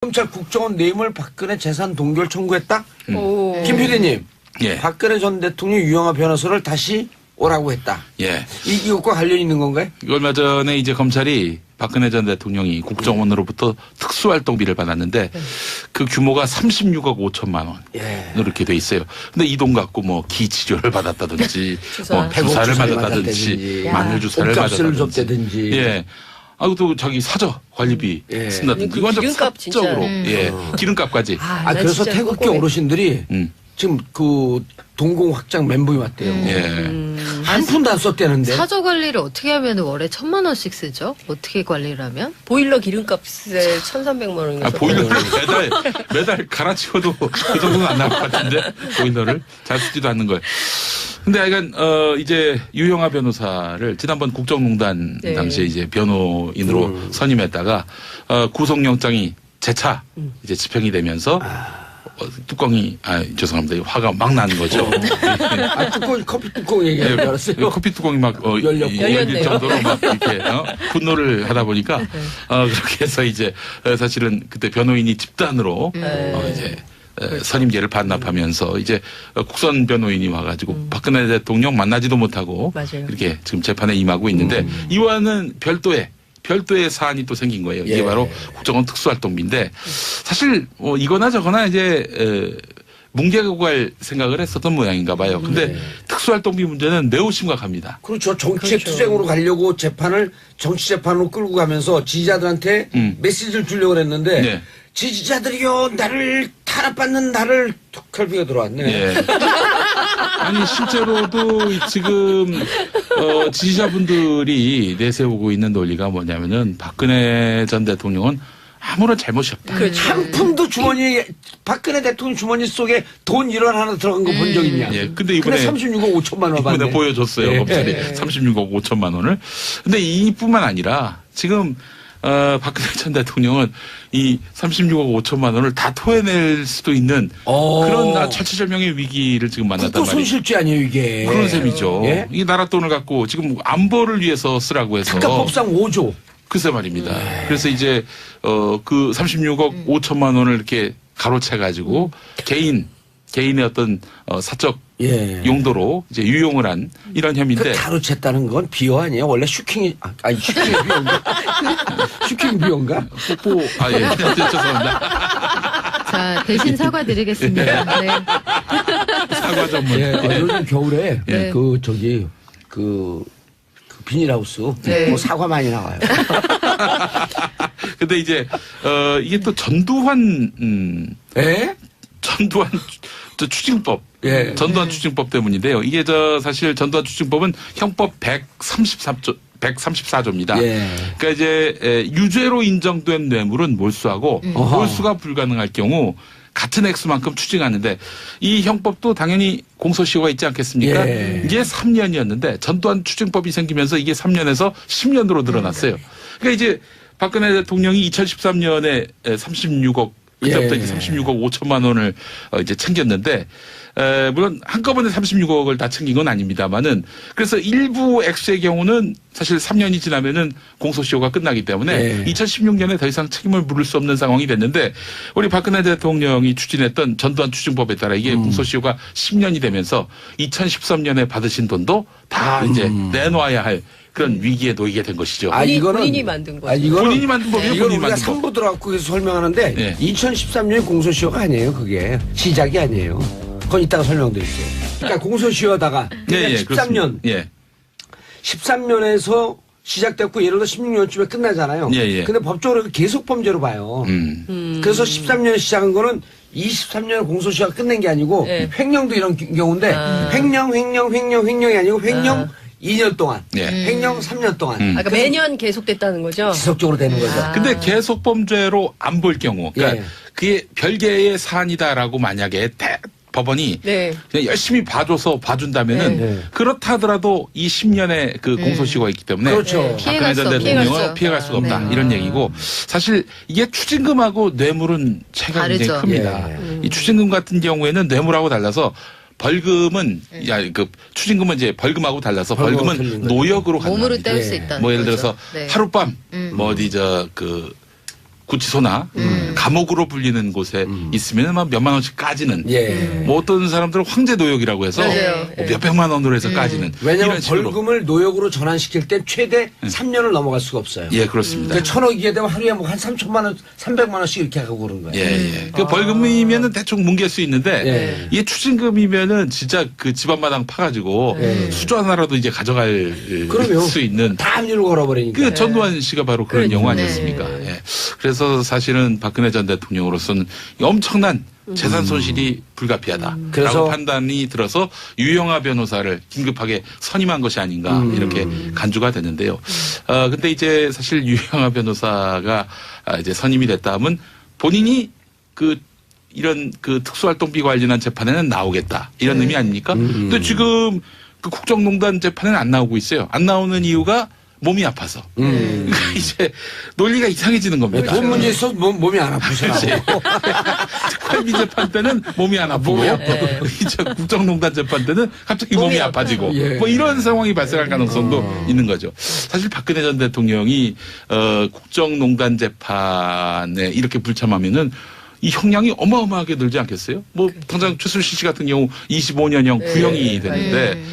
검찰 국정원 뇌물 박근혜 재산 동결 청구했다? 오. 김 PD님, 예. 박근혜 전 대통령 유영아 변호사를 다시 오라고 했다. 예. 이, 이것과 관련이 있는 건가요? 얼마 전에 이제 검찰이 박근혜 전 대통령이 국정원으로부터 특수활동비를 받았는데 그 규모가 36억 5천만 원. 예. 이렇게 돼 있어요. 근데 이 돈 갖고 뭐 기치료를 받았다든지 주사. 뭐 주사를 맞았다든지, 마늘 주사를 옷값을 맞았다든지 줬다든지. 예. 아우 또 자기 사저 관리비 예. 쓴다든지 그좀 기름값 진짜. 사적으로 음. 예 기름값까지 아, 아, 나 그래서 진짜 태극기 꼼꼼해. 어르신들이 음. 지금 그 동공 확장 멘붕이 왔대요. 음. 예. 한 푼도 안 썼대는데. 사저 관리를 어떻게 하면 월에 천만 원씩 쓰죠? 어떻게 관리를 하면? 보일러 기름값에 1,300만 원인가. 아, 보일러를 매달, 매달 갈아치워도 그 정도는 안 나올 것 같은데, 보일러를. 잘 쓰지도 않는 거예요. 근데 하여간, 어, 이제 유영아 변호사를 지난번 국정농단 네. 당시에 이제 변호인으로 음. 선임했다가, 어, 구속영장이 재차 이제 집행이 되면서, 어, 뚜껑이, 아, 죄송합니다. 화가 막 나는 거죠. 아, 뚜껑, 커피 뚜껑 얘기하는 줄 알았어요. 커피 뚜껑이 막 어, 열렸고. 이- 열릴. 정도로 막 이렇게 어? 분노를 하다 보니까 어, 그렇게 해서 이제 어, 사실은 그때 변호인이 집단으로 네. 어, 이제 어, 선임제를 반납하면서 이제 어, 국선 변호인이 와가지고 박근혜 대통령 만나지도 못하고 맞아요. 이렇게 지금 재판에 임하고 있는데 이와는 별도의 별도의 사안이 또 생긴 거예요. 이게 예. 바로 국정원 특수활동비인데 사실 뭐 이거나 저거나 이제 에, 뭉개고 갈 생각을 했었던 모양인가 봐요. 근데 네. 특수활동비 문제는 매우 심각합니다. 그렇죠. 정치의 그렇죠. 투쟁으로 가려고 재판을 정치 재판으로 끌고 가면서 지지자들한테 음. 메시지를 주려고 그랬는데 네. 지지자들이요 나를 탄압받는 나를 턱칼비가 들어왔네. 예. 아니 실제로도 지금 어, 지지자분들이 내세우고 있는 논리가 뭐냐면은 박근혜 전 대통령은 아무런 잘못이 없다. 그렇죠. 한 푼도 주머니 박근혜 대통령 주머니 속에 돈 1원 하나 들어간 거 본 적 있냐? 예. 근데 이번에 36억 5천만 원 받네. 이번에 보여줬어요 예. 검찰이 예. 36억 5천만 원을. 근데 이뿐만 아니라 지금 어, 박근혜 전 대통령은 이 36억 5천만 원을 다 토해낼 수도 있는 어. 그런 아, 철치절명의 위기를 지금 만났단 국고 말이에요. 손실죄 아니에요 이게. 그런 셈이죠. 예? 이 나라 돈을 갖고 지금 안보를 위해서 쓰라고 해서 특가법상 5조. 글쎄 말입니다. 네. 그래서 이제 어 그 36억 5천만 원을 이렇게 가로채 가지고 개인 개인의 어떤 어 사적 예. 용도로 이제 유용을 한 이런 그 혐의인데 가로챘다는 건 비호 아니에요? 원래 슈킹이 아, 아니 슈킹 비호인가? 슈킹 비호인가? 뽀뽀 아 예 죄송합니다. 자, 대신 사과드리겠습니다. 네. 사과 전문. 예, 어, 요즘 겨울에 네. 그 저기 그, 그 비닐하우스 네. 뭐 사과 많이 나와요. 근데 이제 어 이게 또 전두환 음 예? 전두환 저 추징법. 예. 전두환 추징법 때문인데요. 이게 저 사실 전두환 추징법은 형법 133조 134조입니다. 예. 그러니까 이제 에, 유죄로 인정된 뇌물은 몰수하고 어허. 몰수가 불가능할 경우 같은 액수만큼 추징하는데 이 형법도 당연히 공소시효가 있지 않겠습니까? 예. 이게 3년이었는데 전두환 추징법이 생기면서 이게 3년에서 10년으로 늘어났어요. 그러니까 이제 박근혜 대통령이 2013년에 36억 그때부터 예. 이제 36억 5천만 원을 어, 이제 챙겼는데 에, 물론 한꺼번에 36억을 다 챙긴 건 아닙니다만은 그래서 일부 액수의 경우는 사실 3년이 지나면은 공소시효가 끝나기 때문에 예. 2016년에 더 이상 책임을 물을 수 없는 상황이 됐는데 우리 박근혜 대통령이 추진했던 전두환 추징법에 따라 이게 음. 공소시효가 10년이 되면서 2013년에 받으신 돈도 다 이제 내놓아야 할 그런 위기에 놓이게 된 것이죠. 음. 아, 본인- 이거는- 본인이 만든 거죠. 아, 이거는 본인이 만든 법이에요, 이건 본인이 우리가 만든 법. 3부 들어갖고 계속 설명하는데 예. 2013년 공소시효가 아니에요. 그게 시작이 아니에요. 그건 이따가 설명드릴게요. 그러니까 공소시효다가 예, 예, 13년 그렇습니다. 예. 13년에서 시작됐고 예를 들어 16년쯤에 끝나잖아요. 예, 예. 근데 법적으로 그 계속 범죄로 봐요. 음. 그래서 13년에 시작한 거는 23년 공소시효가 끝낸 게 아니고 네. 횡령도 이런 기- 경우인데 아. 횡령 횡령 횡령 횡령이 아니고 횡령 아. 2년 동안 예. 횡령 3년 동안 음. 아까 그러니까 매년 계속됐다는 거죠. 지속적으로 되는 거죠. 아. 근데 계속 범죄로 안 볼 경우, 그러니까 예. 그게 별개의 사안이다라고 만약에 대- 법원이 네. 그냥 열심히 봐줘서 봐준다면은 네. 그렇다 하더라도 이 10년의 그 공소시효가 있기 때문에 그렇죠. 박근혜 피해갈 전수 대통령은 피해갈 수 수가 없다 네. 이런 얘기고 사실 이게 추징금하고 뇌물은 차이가 굉장히. 큽니다. 예. 이 추징금 같은 경우에는 뇌물하고 달라서 벌금은 야그 추징금은 이제 벌금하고 달라서 벌금은. 노역으로 간다. 몸으로 때울 수 예. 있다는 뭐 예를. 들어서 네. 하룻밤 음. 뭐 어디 저그 구치소나 감옥으로 불리는 곳에 있으면 막 몇만 원씩 까지는 예. 뭐 어떤 사람들은 황제 노역이라고 해서 맞아요. 뭐 예. 몇백만 원으로 해서 까지는 왜냐하면 벌금을 노역으로 전환시킬 때 최대 3년을 넘어갈 수가 없어요. 예 그렇습니다. 그 천억이게 되면 하루에 뭐 한 3천만 원, 300만 원씩 이렇게 하고 그런 거예요. 예, 예. 그 벌금이면은 대충 뭉갤 수 있는데 예. 이게 추징금이면은 진짜 그 집안마당 파가지고 예. 수조 하나라도 이제 가져갈 그럼요. 수 있는 다 압류를 걸어버리니까. 그 전두환 씨가 바로 그런 그러니까. 영화 아니었습니까? 예. 그래서 사실은 박근혜 전 대통령으로서는 엄청난 재산 손실이 불가피하다라고 그래서- 판단이 들어서 유영아 변호사를 긴급하게 선임한 것이 아닌가 음. 이렇게 간주가 됐는데요. 어, 근데 이제 사실 유영아 변호사가 아, 이제 선임이 됐다 하면 본인이 그 이런 그 특수활동비 관련한 재판에는 나오겠다 이런 의미 아닙니까? 음. 근데 지금 그 국정농단 재판에는 안 나오고 있어요. 안 나오는 이유가 몸이 아파서. 음. 그러니까 이제 논리가 이상해지는 겁니다. 돈 문제 있어서 몸, 몸이 안 아프시나 고 특활비 재판 때는 몸이 안 아프고 몸이 이제 국정농단 재판 때는 갑자기 몸이, 몸이 아파지고 예. 뭐 이런 상황이 발생할 가능성도 있는 거죠. 사실 박근혜 전 대통령이 어, 국정농단 재판에 이렇게 불참하면은 이 형량이 어마어마하게 늘지 않겠어요? 뭐 당장 최순실 씨 같은 경우 25년형 네. 구형이 되는데 네.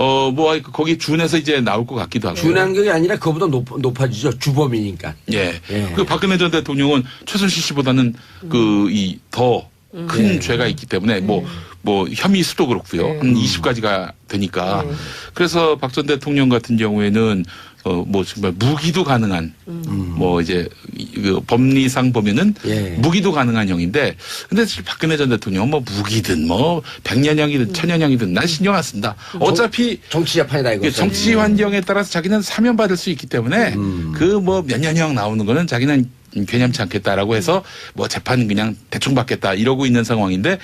어 뭐 거기 준해서 이제 나올 것 같기도 하고. 준한 게 아니라 그보다 높, 높아지죠. 주범이니까. 예. 예. 그 박근혜 전 대통령은 최순실 씨보다는 그이 더큰 예. 죄가 있기 때문에 뭐, 뭐 혐의 수도 그렇고요. 예. 한 20가지가 되니까. 예. 그래서 박 전 대통령 같은 경우에는 어, 뭐 정말 무기도 가능한 뭐 이제 이- 그 법리상 보면은 예. 무기도 가능한 형인데 근데 사실 박근혜 전 대통령은 뭐 무기든 뭐 백년형이든 천년형이든 난 신경 안 쓴다. 어차피 정치 재판이다 이거. 이게 정치 환경에 따라서 자기는 사면받을 수 있기 때문에 음. 그뭐 몇 년형 나오는 거는 자기는 괜찮지 않겠다라고 해서 뭐 재판은 그냥 대충 받겠다 이러고 있는 상황인데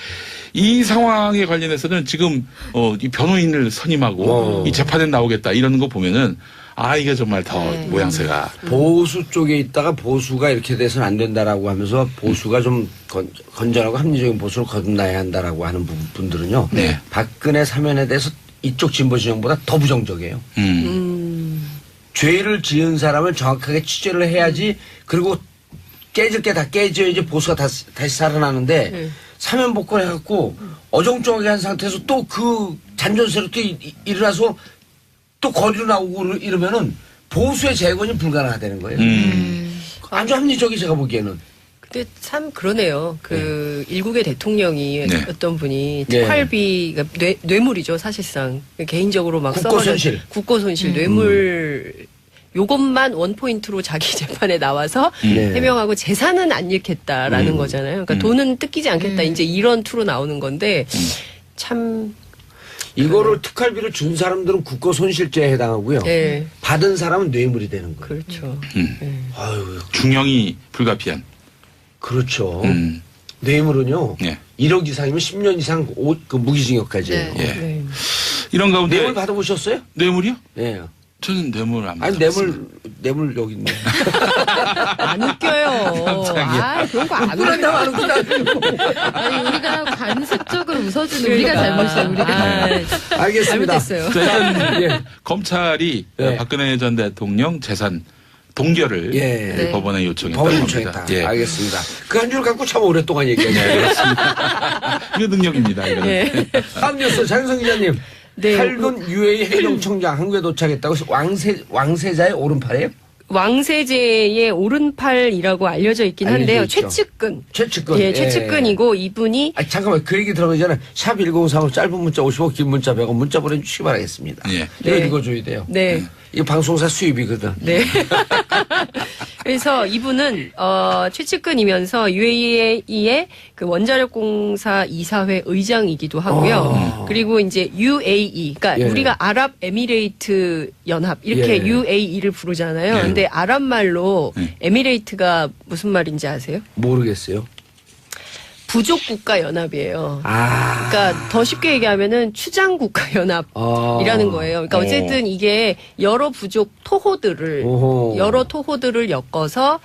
이 상황에 관련해서는 지금 어 이 변호인을 선임하고 어. 이 재판에 나오겠다 이러는 거 보면은 아 이게 정말 더 네. 모양새가 보수 쪽에 있다가 보수가 이렇게 돼서는 안 된다라고 하면서 보수가 좀 건, 건전하고 합리적인 보수를 거듭나야 한다라고 하는 분- 분들은요. 네. 박근혜 사면에 대해서 이쪽 진보 진영보다 더 부정적이에요. 음. 죄를 지은 사람을 정확하게 취재를 해야지 그리고 깨질 게 다 깨져야지 보수가 다시, 다시 살아나는데 네. 사면 복권 해갖고 어정쩡하게 한 상태에서 또 그 잔존세로 또 이- 이- 일어나서 또 거리로 나오고 이러- 이러면은 보수의 재건이 불가능하다는 거예요. 음. 아주 합리적이 제가 보기에는. 근데 참 그러네요. 그 일국의 대통령이 네. 어떤 분이 네. 특활비 그러니까 뇌, 뇌물이죠 사실상 개인적으로 막 국고 써버려- 손실. 국고 손실 뇌물 요것만 원 포인트로 자기 재판에 나와서 네. 해명하고 재산은 안 잃겠다라는 음. 거잖아요. 그러니까 음. 돈은 뜯기지 않겠다. 이제 이런 투로 나오는 건데 음. 참 이거를 특활비를 준 사람들은 국고 손실죄에 해당하고요. 예. 받은 사람은 뇌물이 되는 거예요. 그렇죠. 음. 아유, 중형이 불가피한. 그렇죠. 음. 뇌물은요. 예. 1억 이상이면 10년 이상 오, 그 무기징역까지예요. 네. 예. 네. 이런 가운데 뇌물 받아보셨어요? 뇌물이요? 예. 저는 뇌물 안 아니. 뇌물 뇌물 여기 있네. 안 웃겨요. 아, 그런 거 안 웃겨. 아니 우리가 관습적으로 웃어주는 우리가 잘못이야 우리가. 아, 알겠습니다. 잘못했어요. 자, 일단 예. 검찰이 예. 박근혜 전 대통령 재산 동결을 예. 네, 법원에 요청했다고 법원 합니다. 요청했다. 예. 알겠습니다. 그 한 줄 갖고 참 오랫동안 얘기했네요. 이거 능력입니다. 이거는. 예. 다음 뉴스 장성 기자님. 네. 탈군 UAE 해경청장 한국에 도착했다고 해서 왕세 왕세자의 오른팔이에요? 왕세제의 오른팔이라고 알려져 있긴 한데요. 알려져. 최측근. 최측근. 예, 최측근이고 이분이 아 잠깐만 그 얘기 들어가기 전에 샵 1035 짧은 문자 50원 긴 문자 100원 문자 보내주시기 바라겠습니다. 예. 이거 네. 읽어줘야 돼요. 네. 이거 방송사 수입이거든. 네. 그래서 이분은 어 최측근이면서 UAE의 그 원자력 공사 이사회 의장이기도 하고요. 그리고 이제 UAE, 그러니까 아. 예. 우리가 아랍 에미레이트 연합 이렇게 예. UAE를 부르잖아요. 예. 근데 아랍 말로 예. 에미레이트가 무슨 말인지 아세요? 모르겠어요. 부족 국가 연합이에요. 아. 그러니까 더 쉽게 얘기하면은 추장 국가 연합. 아. 이라는 거예요. 그러니까 어. 어쨌든 이게 여러 부족 토호들을 오호. 여러 토호들을 엮어서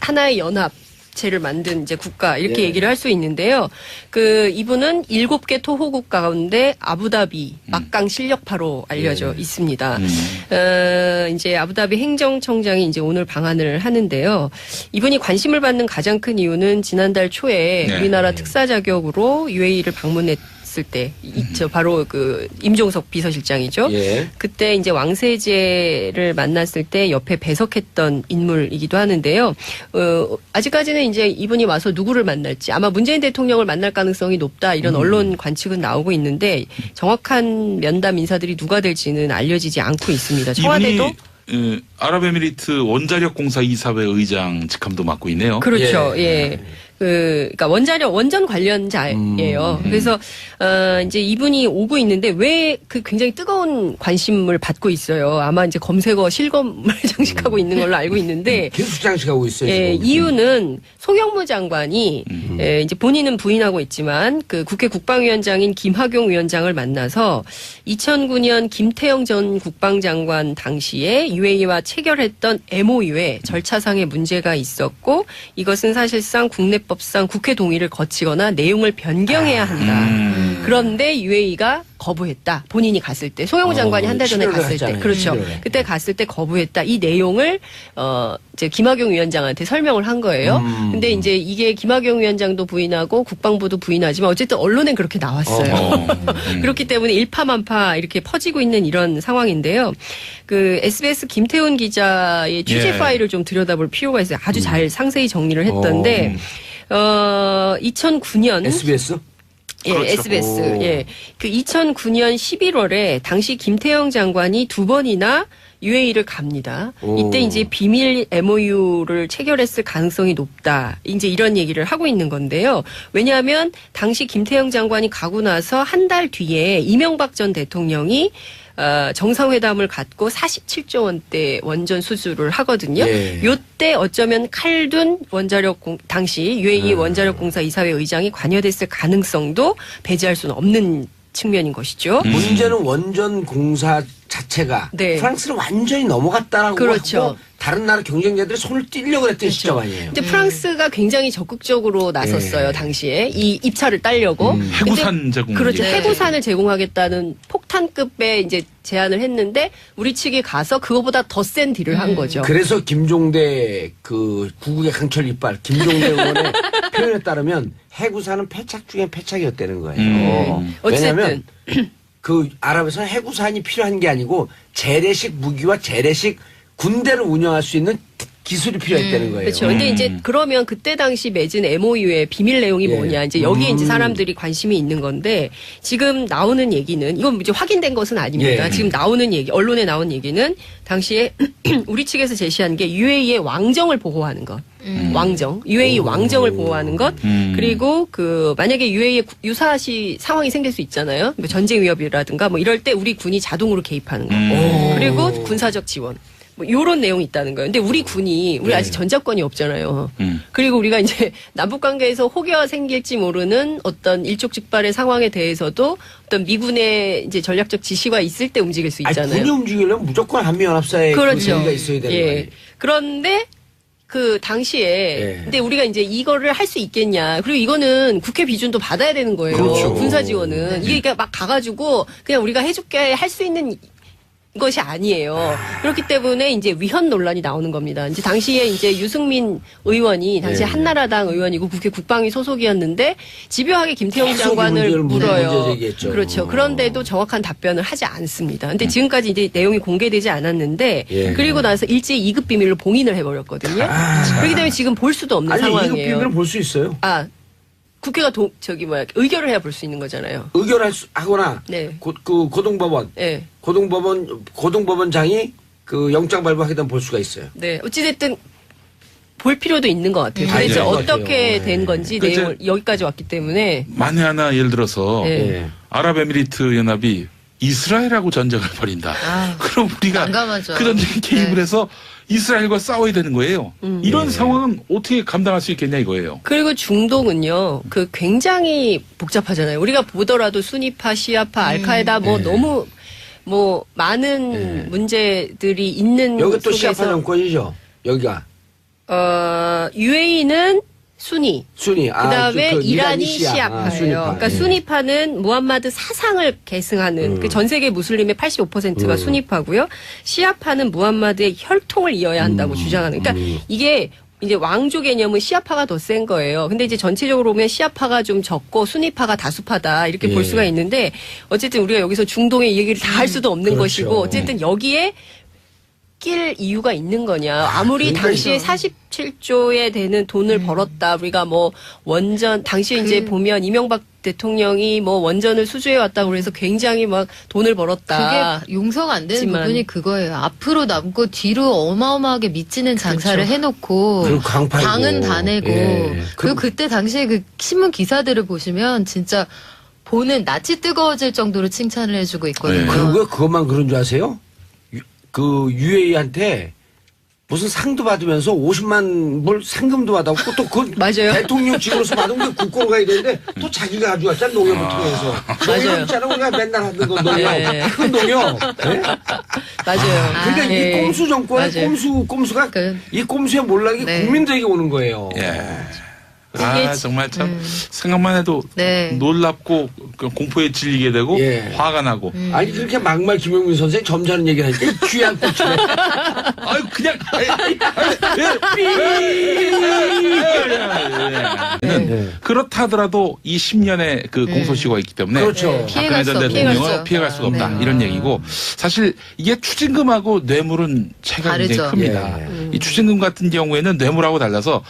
하나의 연합 체를 만든 이제 국가 이렇게 예. 얘기를 할 수 있는데요. 그 이분은 일곱 개 토호국 가운데 아부다비 막강 실력파로 알려져 예. 있습니다. 음. 어, 이제 아부다비 행정청장이 이제 오늘 방한을 하는데요. 이분이 관심을 받는 가장 큰 이유는 지난달 초에 네. 우리나라 특사 자격으로 UAE를 방문했 을 때, 이- 저 바로 그 임종석 비서실장이죠. 예. 그때 이제 왕세제를 만났을 때 옆에 배석했던 인물이기도 하는데요. 어, 아직까지는 이제 이분이 와서 누구를 만날지 아마 문재인 대통령을 만날 가능성이 높다 이런 언론 관측은 나오고 있는데 정확한 면담 인사들이 누가 될지는 알려지지 않고 있습니다. 청와대도 이분이 어, 아랍에미리트 원자력 공사 이사회 의장 직함도 맡고 있네요. 그렇죠. 예. 예. 그, 그니까 원자력, 원전 관련자예요. 음. 그래서, 어, 이제 이분이 오고 있는데 왜 그 굉장히 뜨거운 관심을 받고 있어요. 아마 이제 검색어 실검을 장식하고 있는 걸로 알고 있는데, 계속 장식하고 있어요. 예, 지금. 이유는 송영무 장관이 음. 예, 이제 본인은 부인하고 있지만 그 국회 국방위원장인 김학용 위원장을 만나서 2009년 김태영 전 국방장관 당시에 UAE와 체결했던 MOU에 절차상의 문제가 있었고 이것은 사실상 국내법 상 국회 동의를 거치거나 내용을 변경해야 한다. 음. 그런데 UAE가 거부했다. 본인이 갔을 때 송영무 장관이 어, 한 달 전에 갔을 때 했잖아요, 그렇죠. 친절을. 그때 갔을 때 거부했다. 이 내용을 어 이제 김학용 위원장한테 설명을 한 거예요. 음. 근데 이제 이게 김학용 위원장도 부인하고 국방부도 부인하지만 어쨌든 언론엔 그렇게 나왔어요. 어, 음. 그렇기 때문에 일파만파 이렇게 퍼지고 있는 이런 상황인데요. 그 SBS 김태훈 기자의 취재 예. 파일을 좀 들여다볼 필요가 있어요. 아주 잘 상세히 정리를 했던데 어 2009년 SBS? 예, 그렇죠. SBS. 오. 예. 그 2009년 11월에 당시 김태영 장관이 두 번이나 UAE를 갑니다. 오. 이때 이제 비밀 MOU를 체결했을 가능성이 높다. 이제 이런 얘기를 하고 있는 건데요. 왜냐하면 당시 김태영 장관이 가고 나서 한 달 뒤에 이명박 전 대통령이 어, 정상회담을 갖고 47조 원대 원전 수주를 하거든요. 예. 요때 어쩌면 칼둔 원자력 공, 당시 UAE 음. 원자력 공사 이사회 의장이 관여됐을 가능성도 배제할 수는 없는 측면인 것이죠. 음. 문제는 원전 공사 자체가 네. 프랑스를 완전히 넘어갔다라고 그렇죠. 하고 다른 나라 경쟁자들이 손을 띄려고 했던 시점 아니에요. 이제 프랑스가 굉장히 적극적으로 나섰어요 예. 당시에 이 입찰을 따려고. 음. 근데 해구산 제공. 그렇죠. 얘기. 해구산을 제공하겠다는 폭탄급의 이제 제안을 했는데 우리 측이 가서 그거보다 더 센 딜을 한 거죠. 그래서 김종대 그 구국의 강철 이빨 김종대 의원의 표현에 따르면 해구사는 패착 중에 패착이었다는 거예요. 음. 왜냐하면 그 아랍에서 해구산이 필요한 게 아니고 재래식 무기와 재래식 군대를 운영할 수 있는 기술이 필요했다는 거예요. 그렇죠. 근데 음. 이제 그러면 그때 당시 맺은 MOU의 비밀 내용이 예. 뭐냐. 이제 여기에 이제 음. 사람들이 관심이 있는 건데 지금 나오는 얘기는 이건 이제 확인된 것은 아닙니다. 예. 지금 나오는 얘기, 언론에 나온 얘기는 당시에 우리 측에서 제시한 게 UAE의 왕정을 보호하는 것. 왕정, UAE 오. 왕정을 보호하는 것, 음. 그리고 그 만약에 UAE에 유사시 상황이 생길 수 있잖아요. 뭐 전쟁 위협이라든가 뭐 이럴 때 우리 군이 자동으로 개입하는 거. 음. 그리고 군사적 지원. 뭐 요런 내용이 있다는 거예요. 근데 우리 군이 우리 네. 아직 전작권이 없잖아요. 음. 그리고 우리가 이제 남북 관계에서 혹여 생길지 모르는 어떤 일촉즉발의 상황에 대해서도 어떤 미군의 이제 전략적 지시가 있을 때 움직일 수 아니, 있잖아요. 군이 움직이려면 무조건 한미연합사의 그 그렇죠. 의지가 있어야 되는 예. 거예요. 그런데 그 당시에 예. 근데 우리가 이제 이거를 할 수 있겠냐. 그리고 이거는 국회 비준도 받아야 되는 거예요. 그렇죠. 군사 지원은 이게 그러니까 막 가가지고 그냥 우리가 해줄게 할 수 있는 것이 아니에요. 그렇기 때문에 이제 위헌 논란이 나오는 겁니다. 이제 당시에 이제 유승민 의원이 당시 네. 한나라당 의원이고 국회 국방위 소속이었는데 집요하게 김태용 계속 장관을 문제를 문제 물어요. 제기했죠. 그렇죠. 어. 그런데도 정확한 답변을 하지 않습니다. 근데 지금까지 이제 내용이 공개되지 않았는데 예. 그리고 나서 일제 2급 비밀로 봉인을 해버렸거든요. 그렇기 때문에 지금 볼 수도 없는 아니 이거 상황이에요. 비밀을 볼 수 있어요. 아 국회가 동, 저기 뭐야 의결을 해야 볼 수 있는 거잖아요. 의결할 수 하거나 네. 고, 그 고등법원 네. 고등법원 고등법원장이 그 영장 발부하게 되면 볼 수가 있어요. 네. 어찌됐든 볼 필요도 있는 것 같아요. 음. 도대체 아, 네. 어떻게 네. 된 건지 그 내용을 여기까지 왔기 때문에 만에 하나 예를 들어서 네. 예. 아랍에미리트 연합이 이스라엘하고 전쟁을 벌인다. 아, 그럼 우리가 난감하죠. 그 전쟁에 개입을 네. 해서 이스라엘과 싸워야 되는 거예요. 음. 이런 네. 상황은 어떻게 감당할 수 있겠냐 이거예요. 그리고 중동은요, 그 굉장히 복잡하잖아요. 우리가 보더라도 수니파, 시아파, 알카에다 뭐 네. 너무 뭐 많은 네. 문제들이 있는 여기 또 시아파 정권이죠. 여기가 어, UAE는 순위, 순위. 아, 그다음에 그 이란이 시아. 시아파예요. 아, 순위파. 그러니까 예. 순위파는 무함마드 사상을 계승하는 음. 그전 세계 무슬림의 85%가 음. 순위파고요. 시아파는 무함마드의 혈통을 이어야 한다고 음. 주장하는. 그러니까 음. 이게 이제 왕조 개념은 시아파가 더 센 거예요. 근데 이제 전체적으로 보면 시아파가 좀 적고 순위파가 다수파다 이렇게 예. 볼 수가 있는데 어쨌든 우리가 여기서 중동의 얘기를 다 할 수도 없는 그렇죠. 것이고 어쨌든 여기에 낄 이유가 있는 거냐. 아무리 그러니까 당시에 47조에 되는 돈을 음. 벌었다. 우리가 뭐 원전 당시에 그- 이제 보면 이명박 대통령이 뭐 원전을 수주해 왔다고 그래서 굉장히 막 돈을 벌었다. 그게 용서가 안 되는 하지만- 부분이 그거예요. 앞으로 남고 뒤로 어마어마하게 미치는 장사를 그렇죠. 해놓고. 당은 다 내고 예. 그리고 그때 당시에 그 신문 기사들을 보시면 진짜 보는 낯이 뜨거워질 정도로 칭찬을 해주고 있거든요. 네. 그리고 그것만 그런 줄 아세요? 유- 그 UAE한테 무슨 상도 받으면서 50만 불 상금도 받았고 또그 맞아요. 대통령직으로서 받은 게 국고로 가야 되는데 또 자기가 가져왔잖아 농협을 통해서 맞아요. 농협 있잖아 우리가 맨날 하는 거 농협 예. 큰 농협 네? 맞아요. 근데 예. 이 꼼수 정권의 맞아요. 꼼수 꼼수가 그- 이 꼼수의 몰락이 네. 국민들에게 오는 거예요. 예. 아 정말 참 생각만 해도 네. 놀랍고 그 공포에 질리게 되고 예. 화가 나고 아니 그렇게 막말 김용민 선생 점잖은 얘기를 하니까 이 귀한 꽃이네. 아유 그냥. 네. 그렇다 하더라도 이 10년의 그 공소시효가 있기 때문에 그렇죠. 박근혜 전 피해갈 수 대통령은 없죠. 피해갈 수가 없다 네. 이런 얘기고 사실 이게 추징금하고 뇌물은 차이가 굉장히 다르죠. 큽니다. 예. 이 추징금 같은 경우에는 뇌물하고 달라서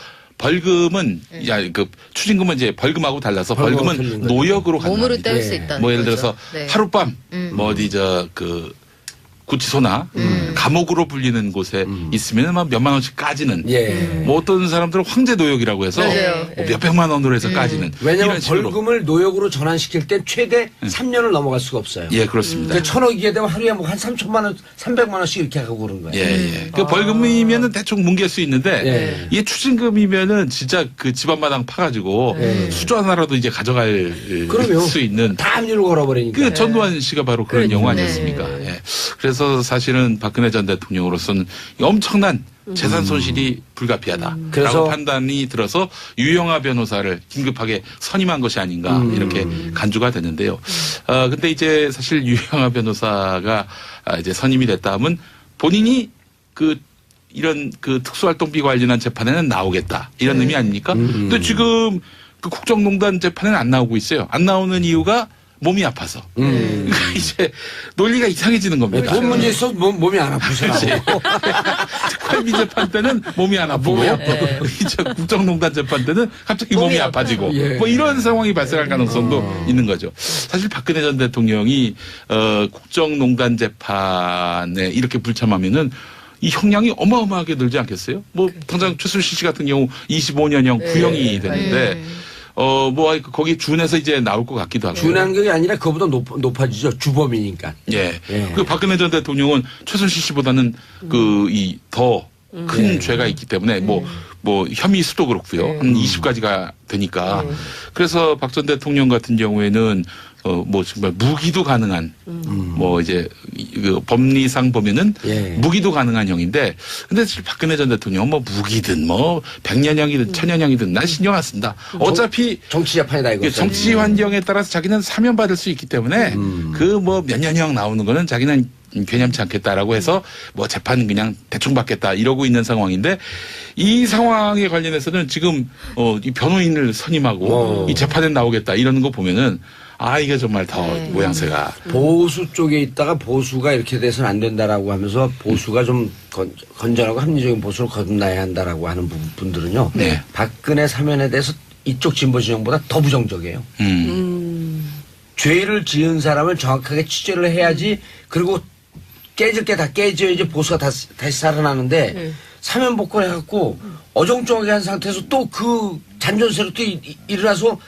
벌금은 야그 추징금은 이제 벌금하고 달라서 벌금은 거죠. 노역으로 몸으로 간다. 뗄 예. 수 있다. 뭐 예를 들어서 네. 하룻밤 음. 뭐 어디 저 그 구치소나 음. 감옥으로 불리는 곳에 있으면 막 몇만 원씩 까지는 예. 뭐 어떤 사람들은 황제 노역이라고 해서 맞아요. 뭐 몇백만 원으로 해서 까지는 왜냐하면 벌금을 노역으로 전환시킬 때 최대 3년을 넘어갈 수가 없어요. 예 그렇습니다. 그 천억이게 되면 하루에 뭐 한 3천만 원, 300만 원씩 이렇게 하고 그런 거예요. 예, 예. 그 벌금이면은 대충 뭉갤 수 있는데 예. 이게 추징금이면은 진짜 그 집안마당 파가지고 예. 수저 하나라도 이제 가져갈 그럼요. 수 있는 다 압류를 걸어버리니까. 그 전두환 씨가 바로 그런 그렇죠. 영화 네. 아니었습니까? 예. 그래서 사실은 박근혜 전 대통령으로서는 엄청난 재산 손실이 불가피하다. 그래서- 라고 판단이 들어서 유영아 변호사를 긴급하게 선임한 것이 아닌가 음. 이렇게 간주가 됐는데요. 어, 근데 이제 사실 유영아 변호사가 아, 이제 선임이 됐다 하면 본인이 그 이런 그 특수활동비 관련한 재판에는 나오겠다. 이런 의미 아닙니까? 음. 근데 지금 그 국정농단 재판에는 안 나오고 있어요. 안 나오는 이유가 몸이 아파서. 음. 그러니까 이제 논리가 이상해지는 겁니다. 돈 문제 있어 몸, 몸이 안 아프시나. 특활비 재판 때는 몸이 안 아프고 몸이 이제 국정농단 재판 때는 갑자기 몸이, 몸이 아파지고 예. 뭐 이런 상황이 발생할 가능성도 있는 거죠. 사실 박근혜 전 대통령이 어 국정농단 재판에 이렇게 불참하면은 이 형량이 어마어마하게 늘지 않겠어요? 뭐 당장 최순실 씨 같은 경우 25년형 네. 구형이 되는데 음. 어 뭐 거기 준해서 이제 나올 것 같기도 하고. 준한 게 아니라 그보다 높, 높아지죠. 주범이니까. 예. 예. 그 박근혜 전 대통령은 최순실 씨보다는 그 이 더큰 예. 죄가 있기 때문에 뭐 뭐 혐의 수도 그렇고요. 네. 한 20가지가 되니까. 그래서 박 전 대통령 같은 경우에는 어 뭐 정말 무기도 가능한 뭐 이제 이- 그 법리상 보면은 예. 무기도 가능한 형인데 근데 사실 박근혜 전 대통령 뭐 무기든 뭐 백년형이든 천년형이든 난 신경 안 쓴다. 어차피 정치 재판이다 이거. 이게 정치 환경에 따라서 자기는 사면 받을 수 있기 때문에 음. 그뭐 몇 년형 나오는 거는 자기는 괴념치 않겠다라고 해서 뭐 재판 그냥 대충 받겠다 이러고 있는 상황인데 이 상황에 관련해서는 지금 어 이 변호인을 선임하고 어. 이 재판에 나오겠다 이러는 거 보면은 아 이게 정말 더 네. 모양새가 보수 쪽에 있다가 보수가 이렇게 돼서는 안 된다라고 하면서 보수가 좀 건, 건전하고 합리적인 보수를 거듭나야 한다라고 하는 부- 분들은요. 네. 박근혜 사면에 대해서 이쪽 진보 진영보다 더 부정적이에요. 음. 죄를 지은 사람을 정확하게 취재를 해야지 그리고 깨질 게 다 깨져야지 보수가 다시, 다시 살아나는데 네. 사면 복권 해갖고 어정쩡하게 한 상태에서 또 그 잔존세로 또 이- 이- 일어나서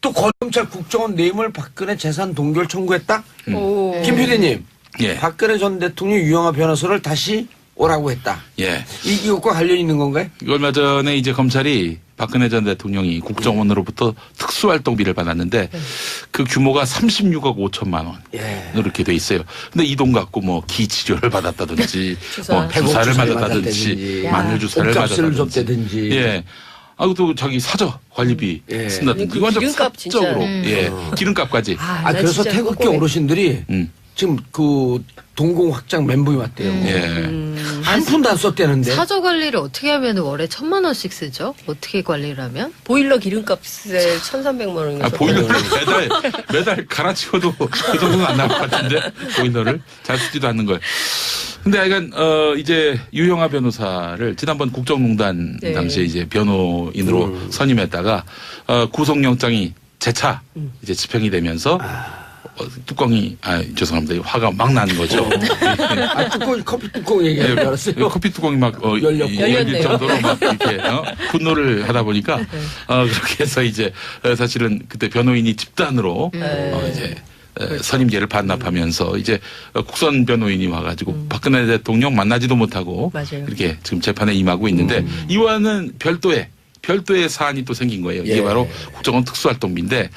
또 검찰 국정원 뇌물 박근혜 재산 동결 청구했다? 오. 김 PD님 예. 박근혜 전 대통령 유영아 변호사를 다시 오라고 했다. 예. 이, 이것과 관련 있는 건가요? 얼마 전에 이제 검찰이 박근혜 전 대통령이 국정원으로부터 특수활동비를 받았는데 그 규모가 36억 5천만 원. 예. 이렇게 돼 있어요. 근데 이 돈 갖고 뭐 기치료를 받았다든지 주사. 뭐 백옥 주사를 맞았다든지 맞았다든지, 마늘 주사를 맞았다든지. 예. 아, 또 자기 사저 관리비 예. 쓴다든지 그 이건 좀 기름값 진짜. 사적으로 음. 예 기름값까지 아, 아나 그래서 태극기. 어르신들이 음. 지금 그 동공 확장 멘붕이 왔대요. 예. 음. 한 푼도 안 썼대는데. 사저 관리를 어떻게 하면 월에 천만 원씩 쓰죠? 어떻게 관리를 하면? 보일러 기름값에 1,300만 원인가. 아, 보일러를 매달 매달 갈아치워도 그 정도는 안 나올 것 같은데 보일러를 잘 쓰지도 않는 걸. 근데 하여간 어 이제 유영아 변호사를 지난번 국정농단 네. 당시에 이제 변호인으로 음. 선임했다가 어 구속영장이 재차 이제 집행이 되면서 어, 뚜껑이 아 죄송합니다 화가 막 나는 거죠. 아 뚜껑 커피 뚜껑 얘기하는 줄 알았어요. 예, 커피 뚜껑이 막 어, 열렸고. 이- 열릴. 정도로 막 이렇게 어, 분노를 하다 보니까 어, 그렇게 해서 이제 어, 사실은 그때 변호인이 집단으로 어, 이제 어, 선임제를 반납하면서 이제 어, 국선 변호인이 와가지고 박근혜 대통령 만나지도 못하고 맞아요. 이렇게 지금 재판에 임하고 있는데 이와는 별도의 별도의 사안이 또 생긴 거예요. 이게 예. 바로 국정원 특수활동비인데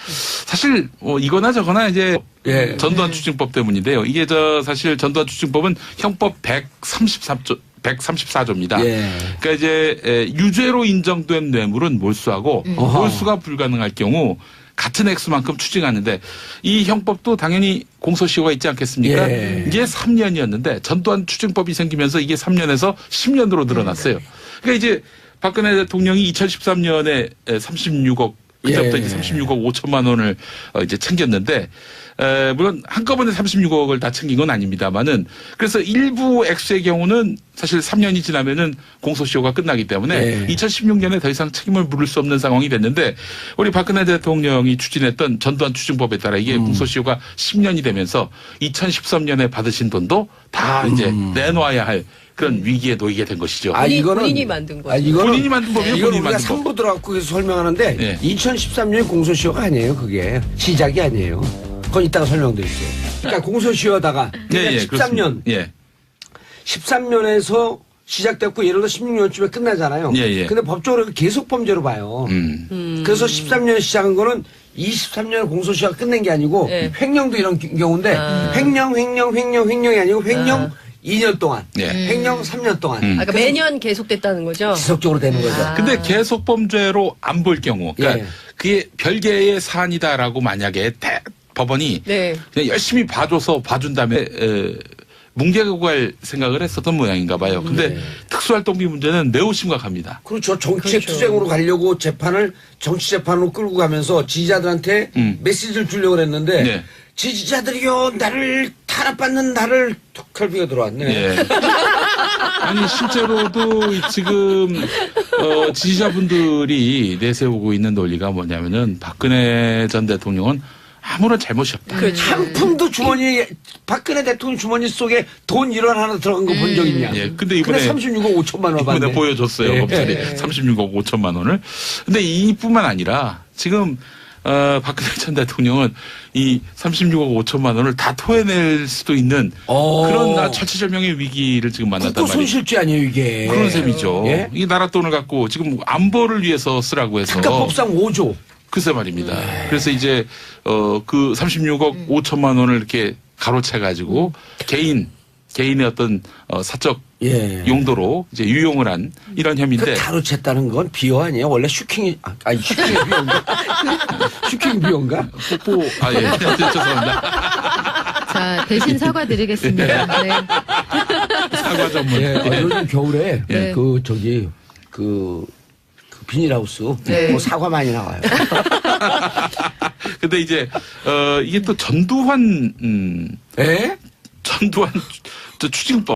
사실 뭐 이거나 저거나 이제 예. 전두환 추징법 때문인데요. 이게 저 사실 전두환 추징법은 형법 133조 134조입니다. 예. 그러니까 이제 에, 유죄로 인정된 뇌물은 몰수하고 어허. 몰수가 불가능할 경우 같은 액수만큼 추징하는데 이 형법도 당연히 공소시효가 있지 않겠습니까? 예. 이게 3년이었는데 전두환 추징법이 생기면서 이게 3년에서 10년으로 늘어났어요. 그러니까 이제 박근혜 대통령이 2013년에 36억 그때부터 예. 이제 36억 5천만 원을 어, 이제 챙겼는데 에, 물론 한꺼번에 36억을 다 챙긴 건 아닙니다만은 그래서 일부 액수의 경우는 사실 3년이 지나면은 공소시효가 끝나기 때문에 예. 2016년에 더 이상 책임을 물을 수 없는 상황이 됐는데 우리 박근혜 대통령이 추진했던 전두환 추징법에 따라 이게 음. 공소시효가 10년이 되면서 2013년에 받으신 돈도 다 이제 내놓아야 할 그런 위기에 놓이게 된 것이죠. 아 본인- 이거는 본인이 만든 거죠. 아, 이거는 본인이 만든 법이에요. 이건 본인이 우리가 만든 법. 3부 들어갖고 계속 설명하는데 예. 2013년 공소시효가 아니에요. 그게 시작이 아니에요. 그건 이따가 설명드릴게요. 그러니까 공소시효다가 예, 예, 13년, 그렇습니다. 예. 13년에서 시작됐고 예를 들어 16년쯤에 끝나잖아요. 예, 예. 근데 법적으로 계속 범죄로 봐요. 음. 그래서 13년 시작한 거는 23년 공소시효가 끝낸 게 아니고 예. 횡령도 이런 기- 경우인데 아. 횡령, 횡령, 횡령, 횡령이 아니고 횡령 아. 2년 동안, 예. 횡령 3년 동안 음. 아까 매년 계속됐다는 거죠. 지속적으로 되는 거죠. 아. 근데 계속 범죄로 안 볼 경우, 그러니까 예. 그게 별개의 사안이다라고 만약에 대, 법원이 네. 그냥 열심히 봐줘서 봐준 다음에 에, 뭉개고 갈 생각을 했었던 모양인가 봐요. 근데 네. 특수활동비 문제는 매우 심각합니다. 그렇죠. 정치의 그렇죠. 투쟁으로 가려고 재판을 정치 재판으로 끌고 가면서 지지자들한테 음. 메시지를 주려고 그랬는데 네. 지지자들이요 나를 탄압받는 나를 톡할비가 들어왔네. 예. 아니 실제로도 지금 어, 지지자분들이 내세우고 있는 논리가 뭐냐면은 박근혜 전 대통령은 아무런 잘못이 없다. 그렇죠. 한 푼도 주머니 박근혜 대통령 주머니 속에 돈 1원 하나 들어간 거 본 적 있냐? 예, 근데 이번에 36억 5천만 원 이번에 받네. 보여줬어요. 예. 검찰이 36억 5천만 원을. 근데 이뿐만 아니라 지금 어, 박근혜 전 대통령은 이 36억 5천만 원을 다 토해낼 수도 있는 어. 그런 나 절체절명의 위기를 지금 만났단 국고 말이에요. 손실죄 아니에요 이게. 그런 셈이죠. 예? 이 나라 돈을 갖고 지금 안보를 위해서 쓰라고 해서 그러니까 법상 5조. 글쎄 말입니다. 네. 그래서 이제 어 그 36억 5천만 원을 이렇게 가로채 가지고 개인 개인의 어떤 어, 사적 예. 용도로 이제 유용을 한 이런 그 혐의인데 가로챘다는 건 비호 아니에요? 원래 슈킹이 아, 아니 슈킹 비호인가? 슈킹 비호인가? 뽀뽀 아예 죄송합니다. 자, 대신 사과드리겠습니다. 네. 사과 전문. 예, 어, 요즘 겨울에 예. 그 저기 그, 그 비닐하우스 네. 뭐 사과 많이 나와요. 근데 이제 어 이게 또 전두환 음 예? 전두환 저 추징법